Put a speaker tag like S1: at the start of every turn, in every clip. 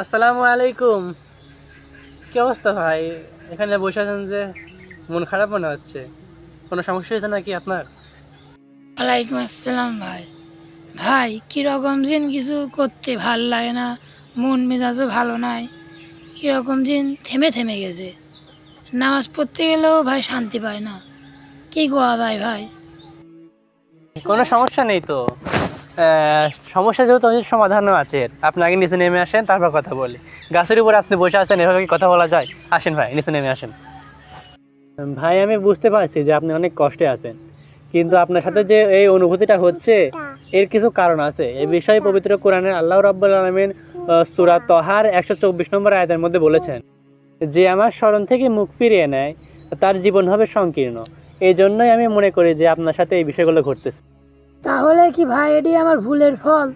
S1: আসসালামু আলাইকুম। কি অবস্থা ভাই? এখানে বসে আছেন যে মন খারাপ মনে হচ্ছে। কোনো সমস্যা হয়েছে নাকি আপনার?
S2: ওয়ালাইকুম আসসালাম ভাই। ভাই কীরকম জিন কিছু করতে ভালো লাগে না মন মেজাজও ভালো নাই কীরকম জিন থেমে থেমে গেছে। নামাজ পড়তে গেলেও ভাই শান্তি পায় না। কি গোয়া ভাই ভাই?
S1: কোনো সমস্যা নেই তো। সমস্যা যেহেতু আছে, সমাধানও আছে। আপনি আগে নিচে নেমে আসেন, তারপর কথা বলি। গাছের উপর আপনি বসে আছেন, এভাবে কি কথা বলা যায়? আসেন ভাই, নিচে নেমে আসেন। ভাই, আমি বুঝতে পারছি যে আপনি অনেক কষ্টে আছেন। কিন্তু আপনার সাথে যে এই অনুভূতিটা হচ্ছে, এর কিছু কারণ আছে। এই বিষয়ে পবিত্র কোরআনের আল্লাহ রাব্বুল আলমিন সুরা তহার একশো চব্বিশ নম্বর আয়াতের মধ্যে বলেছেন, যে আমার স্মরণ থেকে মুখ ফিরিয়ে নেয়, তার জীবন হবে সংকীর্ণ। এই জন্যই আমি মনে করি যে আপনার সাথে এই বিষয়গুলো ঘটতেছে।
S2: তাহলে কি ভাই, এটি আমার ভুলের ফল?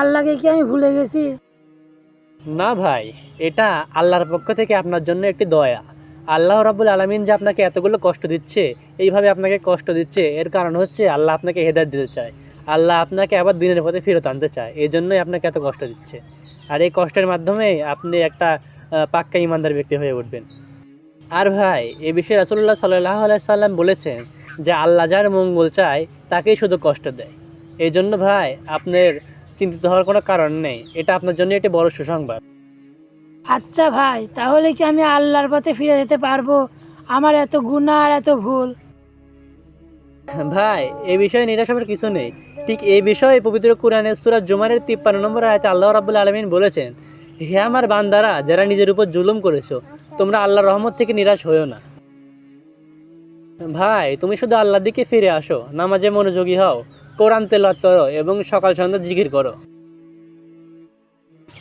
S2: আল্লাহকে কি আমি ভুলে গেছি?
S1: না ভাই, এটা আল্লাহর পক্ষ থেকে আপনার জন্য একটি দয়া। আল্লাহ রাবুল আলমিন যে আপনাকে এতগুলো কষ্ট দিচ্ছে, এইভাবে আপনাকে কষ্ট দিচ্ছে, এর কারণ হচ্ছে আল্লাহ আপনাকে হেদায়ত দিতে চায়। আল্লাহ আপনাকে আবার দিনের পথে ফেরত আনতে চায় এই জন্যই আপনাকে এত কষ্ট দিচ্ছে। আর এই কষ্টের মাধ্যমে আপনি একটা পাক্কা ইমানদার ব্যক্তি হয়ে উঠবেন। আর ভাই, এ বিষয়ে রাসুল্লাহ সাল্লাহ সাল্লাম বলেছেন যে আল্লাহ যার মঙ্গল চায় তাকেই শুধু কষ্ট দেয়। এই জন্য ভাই আপনার চিন্তিত হওয়ার কোনো কারণ নেই। এটা আপনার জন্য একটি বড় সুসংবাদ।
S2: আচ্ছা ভাই তাহলে কি আমি আল্লাহর পথে ফিরে যেতে পারব? আমার এত গুণা আর এত ভুল।
S1: ভাই এই বিষয়ে নিরাশ হবার কিছু নেই। ঠিক এই বিষয়ে পবিত্র কোরআনের সুরাত জুমারের তিপ্পান্ন নম্বর আয়াতে আল্লাহ রাবুল আলমিন বলেছেন হে আমার বান্দারা যারা নিজের উপর জুলুম করেছ তোমরা আল্লাহর রহমত থেকে নিরাশ হয়েও না। ভাই তুমি শুধু আল্লাহর দিকে ফিরে আসো নামাজে মনোযোগী হও কোরআন তেলাওয়াত করো এবং সকাল সন্ধ্যা জিকির করো।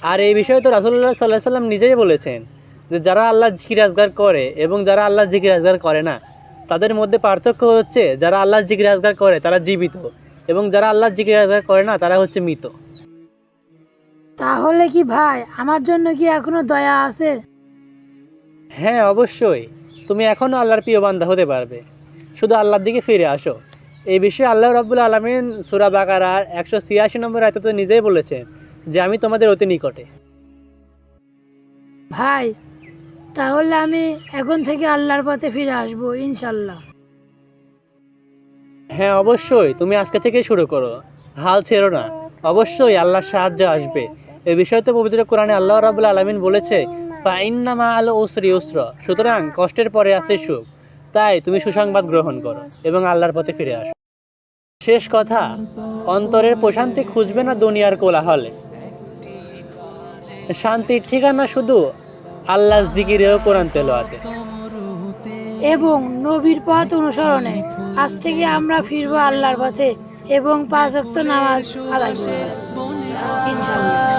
S1: আর এই বিষয়ে তো রাসুল্লাহ সাল্লাহ সাল্লাম নিজেই বলেছেন যে যারা আল্লাহ জিকির আজগার করে এবং যারা আল্লাহ জিকির আজগার করে না তাদের মধ্যে পার্থক্য হচ্ছে যারা আল্লাহ জিকির আজগার করে তারা জীবিত এবং যারা আল্লাহ জিকির আজগার করে না তারা হচ্ছে মৃত।
S2: তাহলে কি ভাই আমার জন্য কি এখনও দয়া আছে?
S1: হ্যাঁ অবশ্যই। তুমি এখনও আল্লাহর প্রিয় বান্দা হতে পারবে। শুধু আল্লাহর দিকে ফিরে আসো। এই বিষয়ে আল্লাহ রাব্বুল আলমিন সুরা বাকারার একশো ছিয়াশি নম্বর আয়তে তো নিজেই বলেছেন যে আমি তোমাদের অতি নিকটে।
S2: ভাই তাহলে আমি এখন থেকে আল্লাহর পথে ফিরে আসব ইনশাল্লাহ
S1: হ্যাঁ অবশ্যই তুমি আজকে থেকে শুরু করো। হাল ছেড়ো না। অবশ্যই আল্লাহর সাহায্য আসবে। এ বিষয়ে তো পবিত্র কোরআনে আল্লাহ রাবুল আলমিন বলেছে ফাইন্নামা ওসরি ওসর সুতরাং কষ্টের পরে আছে সুখ। তাই তুমি সুসংবাদ গ্রহণ করো এবং আল্লাহর পথে ফিরে আসো। শেষ কথা, অন্তরের প্রশান্তি খুঁজবে না দুনিয়ার কোলাহলে। শান্তির ঠিকানা শুধু আল্লাহ জিকিরে ও কোরআন তেলোয়াতে
S2: এবং নবীর পথ অনুসরণে আজ থেকে আমরা ফিরবো আল্লাহর পথে এবং পাঁচ নামাজ আদায় করব। ইনশাল্লাহ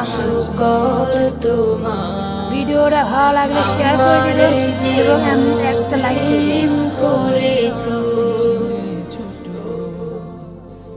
S2: আসসালামু তোমার ভিডিওটা ভালো লাগলে শেয়ার করে দিবেন এবং আমি একটা লাইক
S3: করেছ।